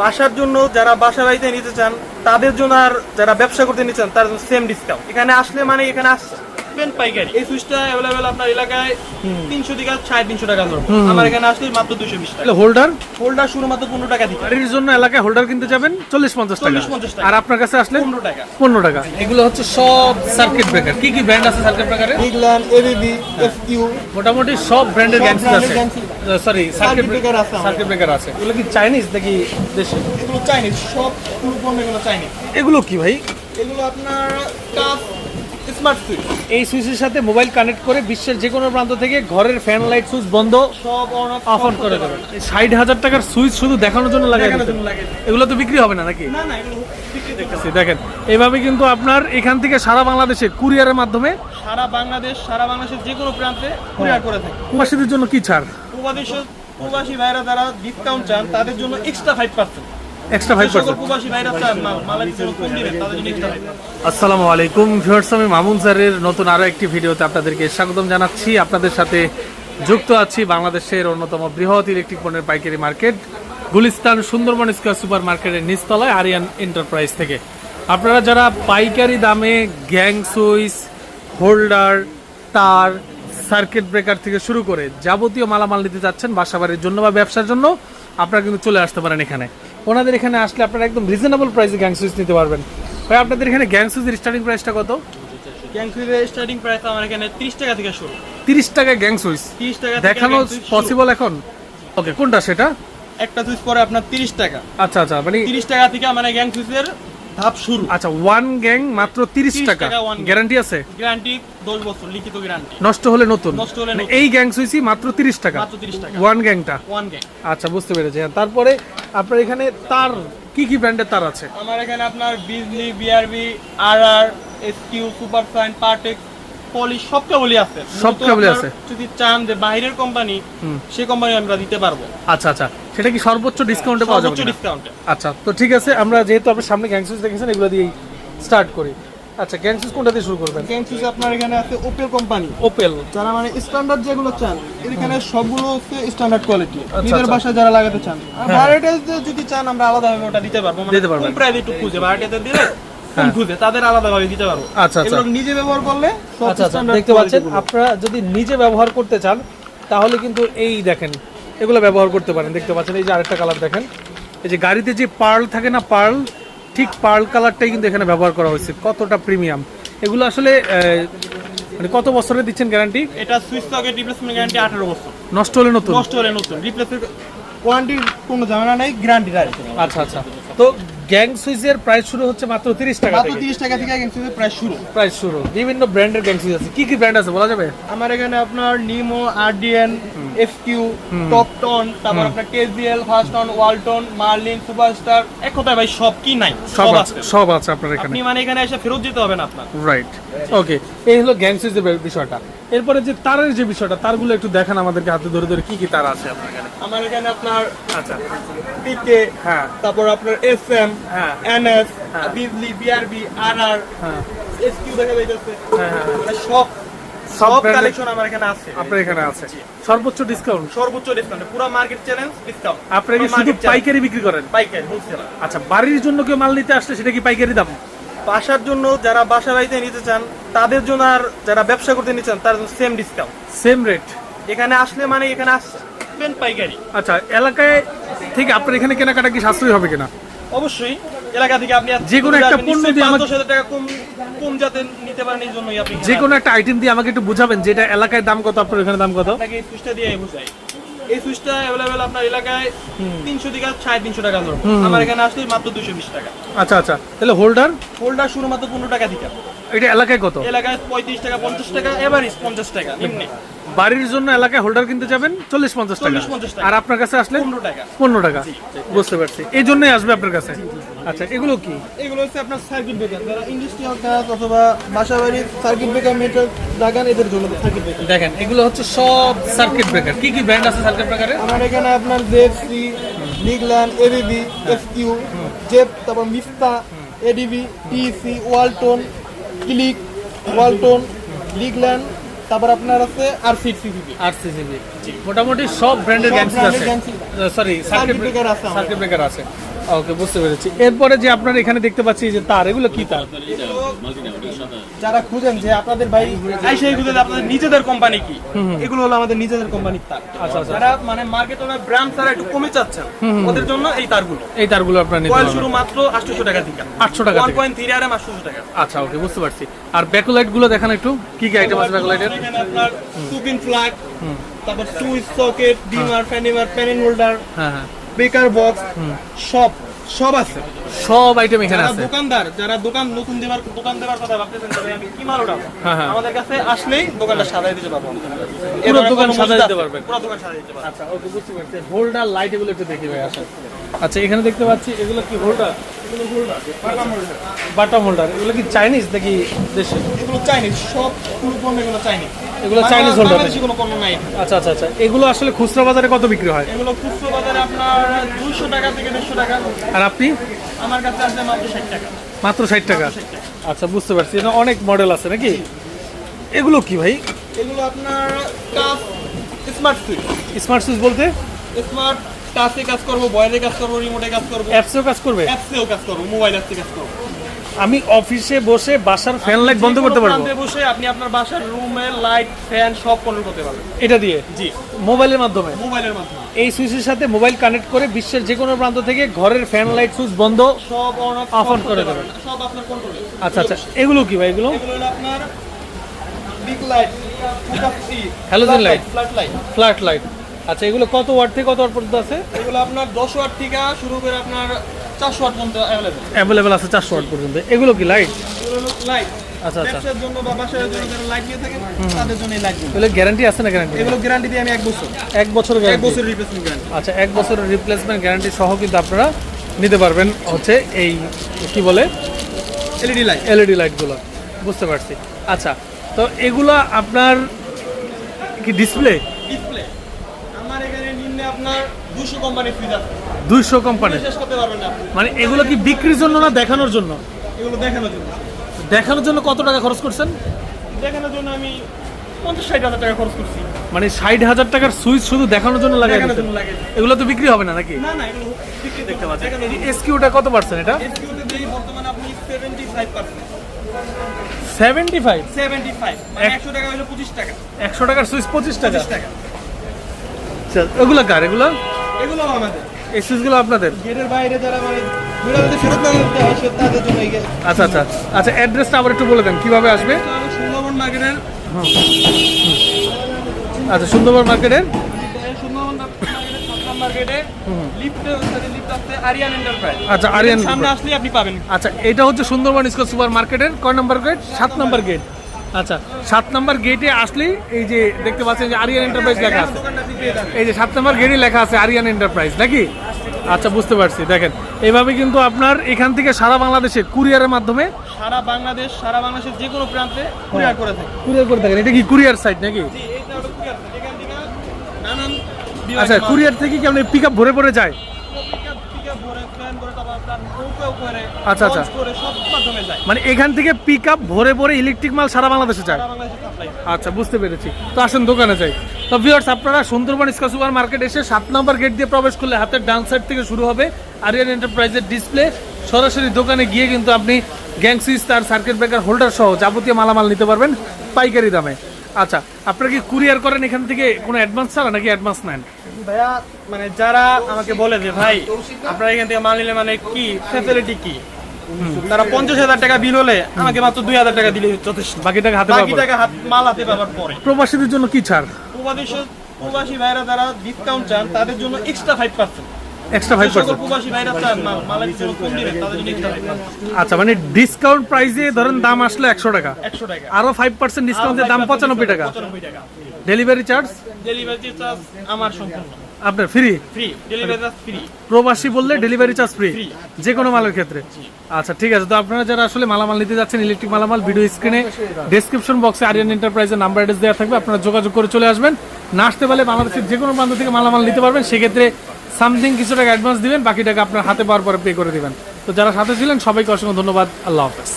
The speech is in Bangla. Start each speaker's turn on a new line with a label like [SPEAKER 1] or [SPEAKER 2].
[SPEAKER 1] বাসার জন্য যারা বাসা বাড়িতে নিতে চান, তাদের জন্য আর যারা ব্যবসা করতে নিতে চান, তার জন্য সেম ডিসকাউন্ট এখানে আসলে মানে এখানে আসবেন পাইকারি। এই সুইচটা অ্যাভেলেবেল আপনার এলাকায় তিনশো থেকে সাড়ে তিনশো টাকা ধরুন। আমার এখানে আসলে মাত্র দুশো বিশ টাকা।
[SPEAKER 2] হোল্ডার
[SPEAKER 1] হোল্ডার শুরু মাত্র পনেরো টাকা দিতে
[SPEAKER 2] বাড়ির জন্য এলাকায় হোল্ডার কিনতে যাবেন চল্লিশ পঞ্চাশ টাকা।
[SPEAKER 1] 40-50 টাকা।
[SPEAKER 2] আর আপনার কাছে আসলে
[SPEAKER 1] পনেরো টাকা।
[SPEAKER 2] পনেরো টাকা। এগুলো হচ্ছে সব সার্কিট ব্রেকার কি কি ব্র্যান্ড আছে সার্কিট ব্রেকারে
[SPEAKER 1] বিগল্যান্ড এবিবি এফকিউ
[SPEAKER 2] মোটামুটি সব ব্র্যান্ডের
[SPEAKER 1] সব
[SPEAKER 2] আছে। সরি সার্কিট ব্রেকার
[SPEAKER 1] আছে।
[SPEAKER 2] সার্কিট ব্রেকার আছে। এগুলো কি চাইনিজ নাকি দেশি?
[SPEAKER 1] এগুলো চাইনিজ সব পুরো পণ্য এগুলো চাইনিজ
[SPEAKER 2] এগুলো কি ভাই?
[SPEAKER 1] এগুলো আপনার কাপ স্মার্ট সুইচ।
[SPEAKER 2] এই সুইচের সাথে মোবাইল কানেক্ট করে বিশ্বের যে কোনো প্রান্ত থেকে ঘরের ফ্যান লাইট সুইচ বন্ধ
[SPEAKER 1] সব অন
[SPEAKER 2] অফ অন করে দেবেন। ষাট হাজার টাকার সুইচ শুধু দেখানোর জন্য
[SPEAKER 1] লাগে
[SPEAKER 2] এগুলো তো বিক্রি হবে না নাকি?
[SPEAKER 1] না না
[SPEAKER 2] দেখেন। এইভাবে কিন্তু আপনার এখান থেকে সারা বাংলাদেশে কুরিয়ারের মাধ্যমে
[SPEAKER 1] সারা বাংলাদেশ সারা বাংলাদেশের যে কোনো প্রান্তে কুরিয়ার করে থাকে।
[SPEAKER 2] প্রবাসীদের জন্য কি ছাড়?
[SPEAKER 1] প্রবাসী প্রবাসী ভাইরা যারা ডিসকাউন্ট চান তাদের জন্য extra five percent
[SPEAKER 2] extra five আসসালামু আলাইকুম ভিউয়ার্স, আমি মামুন স্যারের নতুন আরও একটি ভিডিওতে আপনাদেরকে স্বাগতম জানাচ্ছি। আপনাদের সাথে যুক্ত আছি বাংলাদেশের অন্যতম বৃহৎ ইলেকট্রিক পণ্যের পাইকারি market, Gulistan Sundarban square super মার্কেটের নিচতলায় আরিয়ান এন্টারপ্রাইজ থেকে। আপনারা যারা পাইকারি দামে গ্যাং সুইচ, হোল্ডার, তার সার্কিট ব্রেকার থেকে শুরু করে যাবতীয় মালামাল নিতে যাচ্ছেন বাসাবাড়ির জন্য বা ব্যবসার জন্য, আপনারা কিন্তু চলে আসতে পারেন এখানে। ওনাদের এখানে আসলে আপনারা একদম রিজনেবল প্রাইসে গ্যাং সুইচ নিতে পারবেন। ভাই আপনাদের এখানে গ্যাং সুইচের স্টার্টিং প্রাইসটা কত?
[SPEAKER 1] গ্যাংসুইজের স্টার্টিং প্রাইস আমার এখানে 30 টাকা থেকে শুরু।
[SPEAKER 2] তিরিশ টাকা গ্যাং সুইচ
[SPEAKER 1] 30 টাকা
[SPEAKER 2] দেখানো পসিবল এখন? ওকে কোনটা সেটা?
[SPEAKER 1] একটা সুইচ পরে আপনার 30 টাকা।
[SPEAKER 2] আচ্ছা আচ্ছা মানে
[SPEAKER 1] 30 টাকা থেকে মানে গ্যাংসুইজের ধাপ শুরু।
[SPEAKER 2] আচ্ছা ওয়ান গ্যাং মাত্র তিরিশ
[SPEAKER 1] 30
[SPEAKER 2] টাকা। গ্যারান্টি আছে?
[SPEAKER 1] গ্যারান্টি 10 বছর লিখিত গ্যারান্টি
[SPEAKER 2] নষ্ট হলে নতুন।
[SPEAKER 1] নষ্ট হলে
[SPEAKER 2] মানে। এই গ্যাং সুইসি মাত্র তিরিশ টাকা।
[SPEAKER 1] মাত্র 30 টাকা।
[SPEAKER 2] ওয়ান গ্যাংটা
[SPEAKER 1] ওয়ান গ্যাং
[SPEAKER 2] আচ্ছা বুঝতে পেরেছি। তারপরে আপনার এখানে তার কি কি ব্র্যান্ডের তার আছে?
[SPEAKER 1] আমার এখানে আপনার Bijli BRB RR SQ super fine Partex poly সব কেবলই আছে।
[SPEAKER 2] সব কেবলই আছে।
[SPEAKER 1] যদি চান যে বাইরের কোম্পানি সেই কোম্পানি আমরা দিতে পারব।
[SPEAKER 2] আচ্ছা আচ্ছা। সেটা কি সর্বোচ্চ ডিসকাউন্টে পাওয়া যাবে
[SPEAKER 1] সর্বোচ্চ ডিসকাউন্টে
[SPEAKER 2] আচ্ছা তো ঠিক আছে আমরা যেহেতু আপনার সামনে গ্যাং সুইচ দেখেছেন এগুলো দিয়েই স্টার্ট করি। আচ্ছা গ্যাং সুইচ কোনটা দিয়ে শুরু করবেন?
[SPEAKER 1] গ্যাংসুইচ আপনার এখানে আছে ওপেল কোম্পানি
[SPEAKER 2] ওপেল
[SPEAKER 1] যারা মানে স্ট্যান্ডার্ড যেগুলো চান এখানে সবগুলো হচ্ছে স্ট্যান্ডার্ড কোয়ালিটি নিজের
[SPEAKER 2] আচ্ছা।
[SPEAKER 1] বাসায় যারা লাগাতে চান। আর ভাড়াটা যদি চান আমরা আলাদাভাবে ওটা দিতে পারব। মানে
[SPEAKER 2] দিতে পারবেন।
[SPEAKER 1] কম প্রাইস একটু খুঁজে। ভাড়াটাতে দিলে খুঁজে? তাদের আলাদাভাবে দিতে পারব।
[SPEAKER 2] আচ্ছা, আচ্ছা।
[SPEAKER 1] নিজে ব্যবহার করলে
[SPEAKER 2] আচ্ছা আচ্ছা। দেখতে পাচ্ছেন আপনারা যদি নিজে ব্যবহার করতে চান তাহলে কিন্তু এই দেখেন এগুলো ব্যবহার করতে পারেন। দেখতে পাচ্ছেন এই যে আরেকটা কালার দেখেন। এই যে গাড়িতে যে পার্ল থাকে না পার্ল ঠিক পার্ল কালারটাই কিন্তু এখানে ব্যবহার করা হয়েছে। কতটা প্রিমিয়াম এগুলো আসলে মানে কত বছরের দিচ্ছেন গ্যারান্টি
[SPEAKER 1] এটা সুইচ সকেট রিপ্লেসমেন্ট গ্যারান্টি 18 বছর।
[SPEAKER 2] নষ্ট হলে নতুন?
[SPEAKER 1] নষ্ট হলে নতুন। রিপ্লেসমেন্ট ওয়ারেন্টির কোনো ঝামেলা নেই গ্যারান্টি
[SPEAKER 2] আচ্ছা আচ্ছা। তো গ্যাং সুইচের প্রাইস শুরু হচ্ছে মাত্র তিরিশ টাকা
[SPEAKER 1] মাত্র
[SPEAKER 2] থেকে।
[SPEAKER 1] 30 টাকা থেকে গ্যাংসুইচের প্রাইস শুরু।
[SPEAKER 2] প্রাইস শুরু। বিভিন্ন ব্র্যান্ডের গ্যাং সুইচ আছে। কি কি ব্র্যান্ড আছে বলা যাবে?
[SPEAKER 1] আমার এখানে আপনার নিমো আরডিএন এফকিউ টপটন তারপর আপনার কেজিএল ওয়ালটন মার্লিন সুপারস্টার এক কথায় ভাই সব কি নাই?
[SPEAKER 2] সব আছে সব আছে আপনার এখানে।
[SPEAKER 1] আপনি মানে এখানে এসে ফেরত যেতে হবে না আপনার।
[SPEAKER 2] রাইট ওকে এই হলো বিষয়টা। এরপরে যে তারের যে বিষয়টা তারগুলো একটু দেখান আমাদেরকে হাতে ধরে ধরে কি কি তার আছে আপনার এখানে?
[SPEAKER 1] আমার এখানে আপনার
[SPEAKER 2] আচ্ছা।
[SPEAKER 1] পিকে
[SPEAKER 2] হ্যাঁ।
[SPEAKER 1] তারপর আপনার এস এম
[SPEAKER 2] হ্যাঁ।
[SPEAKER 1] NS. Bijli BRB RR SQ দেখা যাইতেছে।
[SPEAKER 2] হ্যাঁ, হ্যাঁ, হ্যাঁ।
[SPEAKER 1] সব
[SPEAKER 2] সব
[SPEAKER 1] কালেকশন আমার এখানে আছে।
[SPEAKER 2] আপনার এখানে আছে। সর্বোচ্চ ডিসকাউন্ট
[SPEAKER 1] সর্বোচ্চ ডিসকাউন্ট পুরো মার্কেট চ্যালেঞ্জ ডিসকাউন্ট
[SPEAKER 2] কি শুধু পাইকারি বিক্রি করেন?
[SPEAKER 1] পাইকারি হোলসেল
[SPEAKER 2] আচ্ছা বাড়ির জন্য কেউ মাল নিতে আসলে সেটা কি পাইকারি দাম?
[SPEAKER 1] বাসার জন্য যারা বাসা বাড়িতে নিতে চান তাদের জন্য আর যারা ব্যবসা করতে নিতে চান তার জন্য সেম ডিসকাউন্ট
[SPEAKER 2] সেম রেট
[SPEAKER 1] এখানে আসলে মানে এখানে আসবেন পাইকারি।
[SPEAKER 2] আচ্ছা এলাকায় থেকে আপনার এখানে কেনাকাটা কি সাশ্রয়ী হবে কিনা?
[SPEAKER 1] অবশ্যই এলাকা থেকে আপনি
[SPEAKER 2] যে কোনো একটা পণ্য দিয়ে আমাকে-
[SPEAKER 1] টাকা কম কম যাতে নিতে পারেন এই জন্যই আপনি
[SPEAKER 2] যে কোনো একটা আইটেম দিয়ে আমাকে একটু বুঝাবেন যেটা এলাকায় দাম কত আপনার এখানে দাম কত?
[SPEAKER 1] আপনাকে এই সুইচটা দিয়ে বুঝাই। এই সুইচটা অ্যাভেলেবেল আপনার এলাকায় তিনশো থেকে সাড়ে তিনশো টাকা ধরুন। আমার এখানে আসলে মাত্র দুশো বিশ টাকা।
[SPEAKER 2] আচ্ছা আচ্ছা। তাহলে হোল্ডার
[SPEAKER 1] হোল্ডার শুরু মাত্র পনেরো টাকা থেকে
[SPEAKER 2] এটা এলাকায় কত?
[SPEAKER 1] এলাকায় পঁয়ত্রিশ টাকা পঞ্চাশ টাকা এভারেজ পঞ্চাশ টাকা নিম্নে
[SPEAKER 2] বাড়ির জন্য এলাকায় হোল্ডার কিনতে যাবেন চল্লিশ পঞ্চাশ টাকা।
[SPEAKER 1] 40-50 টাকা।
[SPEAKER 2] আর আপনার কাছে আসলে
[SPEAKER 1] পনেরো টাকা।
[SPEAKER 2] পনেরো টাকা। বুঝতে পারছি। এই জন্যই আসবে আপনার কাছে। আচ্ছা এগুলো কি?
[SPEAKER 1] এগুলো হচ্ছে আপনার সার্কিট ব্রেকার যারা ইন্ডাস্ট্রিয়াল কাজ অথবা বাসা বাড়ির সার্কিট ব্রেকার মিটার লাগান এদের জন্য সার্কিট ব্রেকার
[SPEAKER 2] দেখেন এগুলো হচ্ছে সব সার্কিট ব্রেকার কি কি ব্র্যান্ড আছে সার্কিট ব্রেকারে
[SPEAKER 1] আমার এখানে আপনার জেএফসি লিগল্যান্ড এবিবি এফকিউ জেপ তারপর মিস্তা ADB TC Walton click Walton লিগল্যান্ড তারপর আপনার আছে আর সি সিসিবি
[SPEAKER 2] আর সিসিবি মোটামুটি সব ব্র্যান্ডের
[SPEAKER 1] সব
[SPEAKER 2] গ্যাংসি
[SPEAKER 1] brand এর
[SPEAKER 2] আছে সরি সার্কিট
[SPEAKER 1] Circuit
[SPEAKER 2] ব্রেকার
[SPEAKER 1] আছে সার্টিফিকেট
[SPEAKER 2] সার্কিট ব্রেকার আছে। ওকে বুঝতে পেরেছি। এরপরে যে আপনার এখানে দেখতে পাচ্ছি যে তার এগুলো কি তার?
[SPEAKER 1] যারা খুঁজেন যে আপনাদের ভাই আইসাই খুঁজেন আপনাদের নিজেদের কোম্পানি কি? এগুলো হলো আমাদের নিজেদের কোম্পানির তার।
[SPEAKER 2] আচ্ছা, আচ্ছা।
[SPEAKER 1] যারা মানে মার্কেটে ওনার ব্র্যান্ড ছাড়া একটু কমে চাচ্ছেন ওদের জন্য এই তারগুলো।
[SPEAKER 2] এই তারগুলো আপনার নিতে
[SPEAKER 1] শুরু মাত্র আটশোশো টাকা থেকে।
[SPEAKER 2] 800 টাকা
[SPEAKER 1] ওয়ান
[SPEAKER 2] থেকে।
[SPEAKER 1] পয়েন্ট থ্রি আর এম আটশোশো টাকা।
[SPEAKER 2] আচ্ছা ওকে বুঝতে পারছি। আর ব্যাকলাইটগুলো দেখান একটু। কি কি আইটেম আছে ব্যাকলাইটের
[SPEAKER 1] আপনার টু পিন ফ্ল্যাগ তারপর switch socket dimmer fan dimmer panel holder
[SPEAKER 2] হ্যাঁ হ্যাঁ।
[SPEAKER 1] বেকার বক্স সব সব আছে।
[SPEAKER 2] সব আইটেম এখানে আছে।
[SPEAKER 1] দোকানদার যারা দোকান নতুন দেবার দোকান দেবার কথা ভাবতেছেন ভাই আমি কি মাল উঠাবো?
[SPEAKER 2] হ্যাঁ, হ্যাঁ।
[SPEAKER 1] আমাদের কাছে আসলেই দোকানটা সাজাই দিতে পারব
[SPEAKER 2] পুরো দোকান সাজাই দিতে পারবেন।
[SPEAKER 1] পুরো দোকান সাজাই দিতে পারবেন
[SPEAKER 2] আচ্ছা ওকে বুঝতে পারছি। হোল্ডার লাইট এগুলো একটু দেখি ভাই আসেন। আচ্ছা এখানে দেখতে পাচ্ছি এগুলো কি হোল্ডার বাটাম হোল্ডার এগুলো কি চাইনিজ নাকি দেশে?
[SPEAKER 1] এগুলো চাইনিজ সব পুরো পণ্য এগুলো চাইনিজ
[SPEAKER 2] এগুলো চাইনিজ
[SPEAKER 1] বাংলাদেশি কোনো পণ্য নাই।
[SPEAKER 2] আচ্ছা আচ্ছা আচ্ছা। এগুলো আসলে খুচরা বাজারে কত বিক্রি হয়?
[SPEAKER 1] এগুলো খুচরো বাজারে আপনার দুইশো টাকা থেকে দেড়শো টাকা।
[SPEAKER 2] আর আপনি?
[SPEAKER 1] আমার কাছে আছে মাত্র ষাট টাকা।
[SPEAKER 2] মাত্র ষাট টাকা? আচ্ছা বুঝতে পারছি। এটা অনেক মডেল আছে নাকি? এগুলো কি ভাই?
[SPEAKER 1] এগুলো আপনার কাপ স্মার্ট সুইচ
[SPEAKER 2] স্মার্ট সুইচ বলতে?
[SPEAKER 1] স্মার্ট টাচে কাজ করব বয়েলে কাজ করব রিমোটে কাজ করব।
[SPEAKER 2] অ্যাপসেও কাজ করবে?
[SPEAKER 1] অ্যাপসেও কাজ করব মোবাইল অ্যাপসে কাজ করব।
[SPEAKER 2] আমি অফিসে বসে বাসার ফ্যান লাইট বন্ধ করতে পারব?
[SPEAKER 1] বসে আপনি আপনার বাসার রুমে লাইট ফ্যান সব কন্ট্রোল করতে পারবেন।
[SPEAKER 2] এটা দিয়ে?
[SPEAKER 1] জি।
[SPEAKER 2] মোবাইলের মাধ্যমে?
[SPEAKER 1] মোবাইলের মাধ্যমে।
[SPEAKER 2] এই সুইচের সাথে মোবাইল কানেক্ট করে বিশ্বের যে কোনো প্রান্ত থেকে ঘরের ফ্যান লাইট সুইচ বন্ধ
[SPEAKER 1] সব অন অফ
[SPEAKER 2] on করে দেবেন।
[SPEAKER 1] সব আপনার কন্ট্রোলে
[SPEAKER 2] আচ্ছা আচ্ছা। এগুলো কি ভাই এগুলো?
[SPEAKER 1] এগুলো হলো আপনার big light
[SPEAKER 2] Halogen light?
[SPEAKER 1] Flat light
[SPEAKER 2] flat light আচ্ছা এগুলো কত ওয়াট থেকে কত ওয়াট পর্যন্ত আছে?
[SPEAKER 1] এগুলো আপনার দশ ওয়াট থেকে শুরু করে আপনার চারশো ওয়াট পর্যন্ত
[SPEAKER 2] আছে চারশো ওয়াট পর্যন্ত। এগুলো কি লাইট
[SPEAKER 1] লাইট
[SPEAKER 2] আচ্ছা আচ্ছা।
[SPEAKER 1] ব্যবসার জন্য বা বাসার জন্য যারা লাইট নিয়ে থাকেন তাদের জন্য এই লাইট
[SPEAKER 2] এগুলো গ্যারান্টি আছে না গ্যারান্টি
[SPEAKER 1] এগুলো গ্যারান্টি দিয়ে আমি এক বছর।
[SPEAKER 2] এক বছর
[SPEAKER 1] এক বছর রিপ্লেসমেন্ট গ্যারান্টি
[SPEAKER 2] আচ্ছা এক বছরের রিপ্লেসমেন্ট গ্যারান্টি সহ কিন্তু আপনারা নিতে পারবেন হচ্ছে এই কি বলে?
[SPEAKER 1] এলইডি লাইট
[SPEAKER 2] এলইডি লাইটগুলো বুঝতে পারছি। আচ্ছা তো এগুলো আপনার কি ডিসপ্লে
[SPEAKER 1] ডিসপ্লে আমার এখানে নিম্নে আপনার দুশো কোম্পানির ফ্রিজ আছে।
[SPEAKER 2] দুইশো কোম্পানি মানে এগুলো কি বিক্রির জন্য না দেখানোর জন্য?
[SPEAKER 1] এগুলো দেখানোর জন্য।
[SPEAKER 2] দেখানোর জন্য কত টাকা খরচ করছেন?
[SPEAKER 1] দেখানোর জন্য আমি পঞ্চাশ ষাট হাজার টাকা খরচ করছি।
[SPEAKER 2] মানে ষাট হাজার টাকার সুইচ শুধু দেখানোর জন্য
[SPEAKER 1] লাগে
[SPEAKER 2] এগুলো তো বিক্রি হবে না নাকি?
[SPEAKER 1] না না এগুলো বিক্রি দেখতে পাচ্ছেন
[SPEAKER 2] এসকিউটা কত পার্সেন্ট এটা?
[SPEAKER 1] এসকিউতে দিই বর্তমানে আপনি seventy five percent
[SPEAKER 2] seventy five
[SPEAKER 1] seventy five মানে একশো টাকা হলো পঁচিশ টাকা।
[SPEAKER 2] একশো টাকার সুইচ পঁচিশ টাকা।
[SPEAKER 1] টাকা।
[SPEAKER 2] আচ্ছা, এগুলো কার এগুলো?
[SPEAKER 1] এগুলো আমাদের।
[SPEAKER 2] এই সুইচগুলো আপনাদের?
[SPEAKER 1] গেটের বাইরে যারা মানে
[SPEAKER 2] আচ্ছা আচ্ছা। আচ্ছা অ্যাড্রেসটা আবার একটু বলে দেন কীভাবে আসবে?
[SPEAKER 1] সুন্দরবন মার্কেটের
[SPEAKER 2] আচ্ছা সুন্দরবন মার্কেটের?
[SPEAKER 1] সুন্দরবন মার্কেটে লিফটে লিফট আছে আরিয়ান এন্টারপ্রাইজ
[SPEAKER 2] আচ্ছা, আরিয়ান
[SPEAKER 1] সামনে আসলে আপনি পাবেন।
[SPEAKER 2] আচ্ছা এটা হচ্ছে সুন্দরবন স্কোয়ার সুপার মার্কেটের কয় নম্বর গেট? সাত নম্বর গেট। আচ্ছা সাত নম্বর গেটে আসলেই এই যে দেখতে পাচ্ছেন যে আরিয়ান এন্টারপ্রাইজ লেখা আছে। এই যে সাত নম্বর গেটে লেখা আছে আরিয়ান এন্টারপ্রাইজ নাকি? আচ্ছা বুঝতে পারছি দেখেন। এইভাবে কিন্তু আপনার এখান থেকে সারা বাংলাদেশে কুরিয়ারের মাধ্যমে
[SPEAKER 1] সারা বাংলাদেশ সারা বাংলাদেশের যে কোনো প্রান্তে কুরিয়ার করে থাকে।
[SPEAKER 2] কুরিয়ার করে থাকেন। এটা কি কুরিয়ার সাইট নাকি? আচ্ছা কুরিয়ার থেকে কি আপনি পিক আপ ভরে ভরে যায়
[SPEAKER 1] পিকআপ পিকআপ ভরে প্ল্যান করে তারপর আপনার নৌকাও করে
[SPEAKER 2] আচ্ছা, আচ্ছা।
[SPEAKER 1] করে সব মাধ্যমে যায়।
[SPEAKER 2] মানে এখান থেকে পিক আপ ভরে ভরে ইলেকট্রিক মাল সারা বাংলাদেশে যায়? আচ্ছা বুঝতে পেরেছি। তো আসেন দোকানে যাই। তো ভিউয়ার্স আপনারা সুন্দরবন স্কয়ার সুপার মার্কেট এসে সাত নম্বর গেট দিয়ে প্রবেশ করলে হাতের ডান সাইড থেকে শুরু হবে আরিয়ান এন্টারপ্রাইজের ডিসপ্লে সরাসরি দোকানে গিয়ে কিন্তু আপনি গ্যাং সুইচ তার সার্কিট ব্রেকার হোল্ডার সহ যাবতীয় মালামাল নিতে পারবেন পাইকারি দামে। আচ্ছা আপনারা কি কুরিয়ার করেন এখান থেকে কোনো অ্যাডভান্স ছাড়া নাকি অ্যাডভান্স নেন?
[SPEAKER 1] ভাইয়া মানে যারা আমাকে বলে যে ভাই আপনারা এখান থেকে মাল নিলে মানে কি? ফ্যাসিলিটি কি? তারা পঞ্চাশ হাজার টাকা বিল হলে আমাকে মাত্র দুই হাজার টাকা দিলে যথেষ্ট।
[SPEAKER 2] বাকি টাকা হাতে
[SPEAKER 1] বাকি টাকা হাত মাল হাতে পাওয়ার পরে।
[SPEAKER 2] প্রবাসীদের জন্য কি ছাড়?
[SPEAKER 1] প্রবাসী প্রবাসী ভাইরা যারা ডিসকাউন্ট চান তাদের জন্য extra five percent
[SPEAKER 2] extra five percent আচ্ছা মানে ডিসকাউন্ট প্রাইসে ধরেন দাম আসলে একশো টাকা।
[SPEAKER 1] একশো টাকা।
[SPEAKER 2] আরও ফাইভ পার্সেন্ট ডিসকাউন্টের দাম পঁচানব্বই টাকা। ডেলিভারি চার্জ
[SPEAKER 1] ডেলিভারি চার্জ আমার সম্পূর্ণ।
[SPEAKER 2] আপনার ফ্রি প্রবাসী বললে ডেলিভারি চার্জ ফ্রি। যে কোনো মালের ক্ষেত্রে। আচ্ছা ঠিক আছে। তো আপনারা যারা আসলে মালামাল নিতে যাচ্ছেন ইলেকট্রিক মালামাল ভিডিও স্ক্রিনে ডেসক্রিপশন বক্সে আরিয়ান এন্টারপ্রাইজের নাম্বার অ্যাড্রেস দেওয়া থাকবে। আপনারা যোগাযোগ করে চলে আসবেন। না আসতে পারলে বাংলাদেশের যে কোনো প্রান্ত থেকে মালামাল নিতে পারবেন। সেক্ষেত্রে সামথিং কিছু টাকা অ্যাডভান্স দিবেন, বাকি টাকা আপনার হাতে পাওয়ার পরে পে করে দিবেন। তো যারা সাথে ছিলেন, সবাইকে অসংখ্য ধন্যবাদ। আল্লাহ হাফেজ।